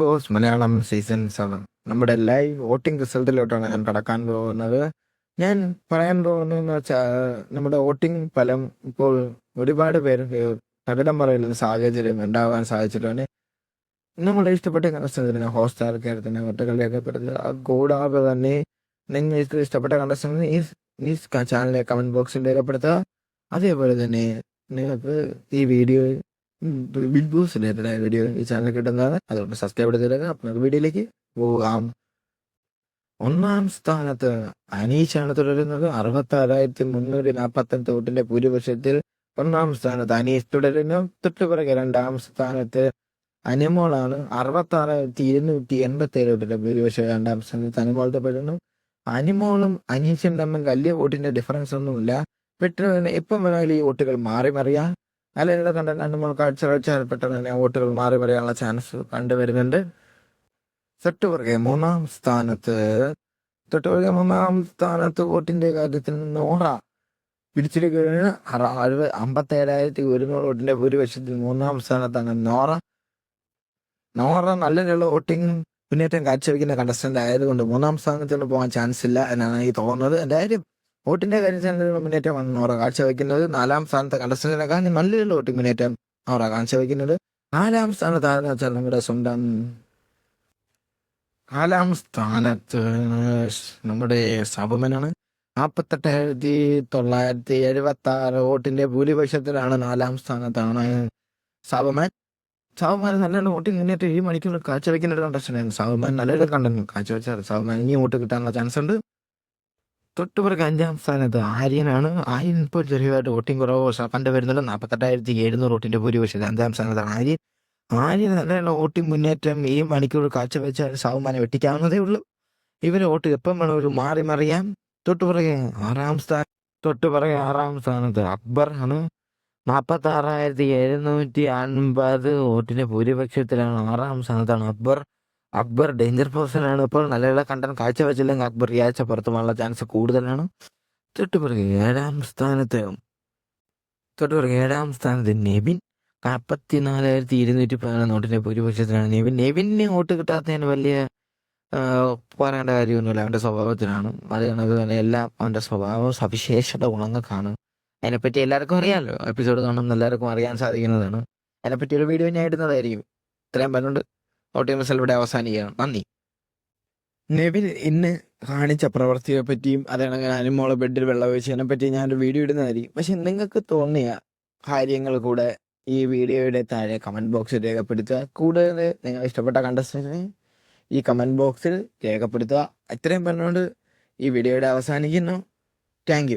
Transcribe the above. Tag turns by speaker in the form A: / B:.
A: Boss Malayalam season seven. നമ്മുടെ live voting റിസൾട്ടിലോട്ടാണ് ഞാൻ കടക്കാൻ പോകുന്നത്. ഞാൻ പറയാൻ പോകുന്നതെന്ന് വെച്ചാൽ നമ്മുടെ വോട്ടിംഗ് ഫലം ഇപ്പോൾ ഒരുപാട് പേർക്ക് തകിടം പറയുന്ന സാഹചര്യം ഉണ്ടാകാൻ സാധിച്ചിട്ടുണ്ട്. നമ്മുടെ ഇഷ്ടപ്പെട്ട കണ്ടസ്റ്റൻസിനെ ഹോസ്റ്റാർ കയറത്തിന് ഒറ്റകൾ ആ കൂടാതെ തന്നെ നിങ്ങൾക്ക് ഇഷ്ടപ്പെട്ട കണ്ടസ്റ്റൻസ് ഈ ഈ ചാനലിലെ കമന്റ് ബോക്സിൽ രേഖപ്പെടുത്തുക. അതേപോലെ തന്നെ നിങ്ങൾക്ക് ഈ വീഡിയോ റിലേറ്റഡ് വീഡിയോ ഈ ചാനൽ കിട്ടുന്നതാണ്. അതുകൊണ്ട് സബ്സ്ക്രൈബ് ചെയ്തിടുക അപ്പോൾ നമുക്ക് വീഡിയോയിലേക്ക് പോകാം. ഒന്നാം സ്ഥാനത്ത് അനീഷാണ് തുടരുന്നത്. അറുപത്തി ആറായിരത്തി മുന്നൂറ്റി നാൽപ്പത്തെട്ട് വോട്ടിന്റെ ഭൂരിപക്ഷത്തിൽ ഒന്നാം സ്ഥാനത്ത് അനീഷ് തുടരുന്നു. തൊട്ടുപിറകെ രണ്ടാം സ്ഥാനത്ത് അനിമോളാണ്. അറുപത്തി ആറായിരത്തി ഇരുന്നൂറ്റി എൺപത്തി ഏഴ് വോട്ടിന്റെ ഭൂരിപക്ഷം രണ്ടാം സ്ഥാനത്ത് അനിമോൾ തുടരുന്നു അനിമോളും അനീഷും തമ്മിൽ വലിയ വോട്ടിന്റെ ഡിഫറൻസ് ഒന്നുമില്ല. പെട്ടെന്ന് എപ്പം വേണമെങ്കിലും ഈ വോട്ടുകൾ മാറി മറിയാം. അല്ലെങ്കിൽ കണ്ട നമ്മൾ കാഴ്ച കാഴ്ച പെട്ടെന്ന് തന്നെ വോട്ടുകൾ മാറി വരെയുള്ള ചാൻസ് കണ്ടുവരുന്നുണ്ട് തൊട്ടുപുറകെ മൂന്നാം സ്ഥാനത്ത് തൊട്ടുപുറകെ മൂന്നാം സ്ഥാനത്ത് വോട്ടിന്റെ കാര്യത്തിൽ നോറ പിടിച്ചിരിക്കുകയാണ്. അറുപത് അമ്പത്തി ഏഴായിരത്തി ഒരുന്നൂറ് വോട്ടിന്റെ ഭൂരിപക്ഷത്തിൽ മൂന്നാം സ്ഥാനത്താണ് നോറ. നോറ നല്ല രീതിയിലുള്ള വോട്ടിംഗ് മുന്നേറ്റം കാഴ്ചവെക്കുന്ന കണ്ടസ്റ്റന്റ് ആയതുകൊണ്ട് മൂന്നാം സ്ഥാനത്തോട്ട് പോകാൻ ചാൻസ് ഇല്ല എന്നാണ് എനിക്ക് തോന്നുന്നത്. എന്തായാലും വോട്ടിന്റെ കാര്യത്തിൽ മുന്നേറ്റമാണ് നോറ കാഴ്ചവെക്കുന്നത് നാലാം സ്ഥാനത്തെ കണ്ടസ്റ്റന്റിനെക്കാൾ നല്ലൊരു വോട്ടിംഗ് മുന്നേറ്റം അവർ ആകാംക്ഷ വയ്ക്കുന്നത് നാലാം സ്ഥാനത്ത് ആരെന്ന് നമ്മുടെ സ്വന്തം നാലാം സ്ഥാനത്ത് നമ്മുടെ സബമനാണ് നാൽപ്പത്തെട്ടായിരത്തി തൊള്ളായിരത്തി എഴുപത്തി ആറ് വോട്ടിന്റെ ഭൂരിപക്ഷത്തിലാണ് നാലാം സ്ഥാനത്താണ് സബമൻ സബമാൻ നല്ലൊരു വോട്ടിംഗ് മുന്നേറ്റം ഈ മണിക്കൂർ കാഴ്ചവെക്കുന്ന ഒരു കണ്ടസ്റ്റന്റ് സബമാൻ നല്ലൊരു കണ്ടന്റ് കാഴ്ചവെച്ചാൽ സബമാൻ ഇനി വോട്ട് കിട്ടാനുള്ള ചാൻസ് ഉണ്ട്. തൊട്ടുപിറകെ അഞ്ചാം സ്ഥാനത്ത് ആര്യനാണ്. ആര്യൻ ഇപ്പോൾ ചെറിയതായിട്ട് വോട്ടിംഗ് കുറവ്. കണ്ടുവരുന്നുണ്ട് നാൽപ്പത്തെട്ടായിരത്തി എഴുന്നൂറ് വോട്ടിന്റെ ഭൂരിപക്ഷത്തിൽ അഞ്ചാം സ്ഥാനത്താണ് ആര്യൻ. ആര്യൻ നല്ല വോട്ടിംഗ് മുന്നേറ്റം ഈ മണിക്കൂർ കാഴ്ചവെച്ചാൽ സാവുമാനം വെട്ടിക്കാവുന്നതേ ഉള്ളൂ. ഇവരെ വോട്ട് എപ്പം വേണം ഒരു മാറി മറിയാം. തൊട്ടുപിറകെ ആറാം സ്ഥാനം തൊട്ടുപിറകെ ആറാം സ്ഥാനത്ത് അക്ബർ ആണ്. നാൽപ്പത്തി ആറായിരത്തി എഴുന്നൂറ്റി അൻപത് വോട്ടിന്റെ ഭൂരിപക്ഷത്തിലാണ് ആറാം സ്ഥാനത്താണ് അക്ബർ. അക്ബർ ഡേഞ്ചർ പേഴ്സൺ ആണ് ഇപ്പോൾ നല്ല നല്ല കണ്ടന്റ് കാഴ്ചവെച്ചില്ലെങ്കിൽ അക്ബർ ഈ ആഴ്ച പുറത്തു പോകാനുള്ള ചാൻസ് കൂടുതലാണ്. തൊട്ടുപിറകെ ഏഴാം സ്ഥാനത്ത് തൊട്ടുപിറകെ ഏഴാം സ്ഥാനത്ത് നെബിൻ നാൽപ്പത്തി നാലായിരത്തി ഇരുന്നൂറ്റി പതിനൊന്ന് വോട്ടിന്റെ ഭൂരിപക്ഷത്തിലാണ് നെവിൻ. നെവിന് വോട്ട് കിട്ടാത്തതിന് വലിയ പറയേണ്ട കാര്യമൊന്നുമില്ല. അവന്റെ സ്വഭാവത്തിനാണ് അത് കണക്ക് തന്നെ എല്ലാം അവന്റെ സ്വഭാവ സവിശേഷത ഗുണങ്ങൾക്കാണ് അതിനെപ്പറ്റി എല്ലാവർക്കും അറിയാമല്ലോ എപ്പിസോഡ് കാണുമ്പോൾ എല്ലാവർക്കും അറിയാൻ സാധിക്കുന്നതാണ്. അതിനെപ്പറ്റി ഒരു വീഡിയോ ഞാൻ ഇടുന്നതായിരിക്കും. ഇത്രയും പറഞ്ഞുകൊണ്ട് റിസൾട്ട് ഇവിടെ അവസാനിക്കുകയാണ്. നന്ദി. നെവിൻ ഇന്ന് കാണിച്ച പ്രവൃത്തിയെ പറ്റിയും അതേണെങ്കിൽ അനിമോളെ ബെഡിൽ വെള്ളം ഒഴിച്ചതിനെ പറ്റി ഞാനൊരു വീഡിയോ ഇടുന്നതായിരിക്കും. പക്ഷെ നിങ്ങൾക്ക് തോന്നിയ കാര്യങ്ങൾ കൂടെ ഈ വീഡിയോയുടെ താഴെ കമന്റ് ബോക്സിൽ രേഖപ്പെടുത്തുക. കൂടുതൽ നിങ്ങൾ ഇഷ്ടപ്പെട്ട കണ്ടസ്റ്റിനെ ഈ കമന്റ് ബോക്സിൽ രേഖപ്പെടുത്തുക. ഇത്രയും പറഞ്ഞുകൊണ്ട് ഈ വീഡിയോയുടെ അവസാനിക്കുന്നു. താങ്ക്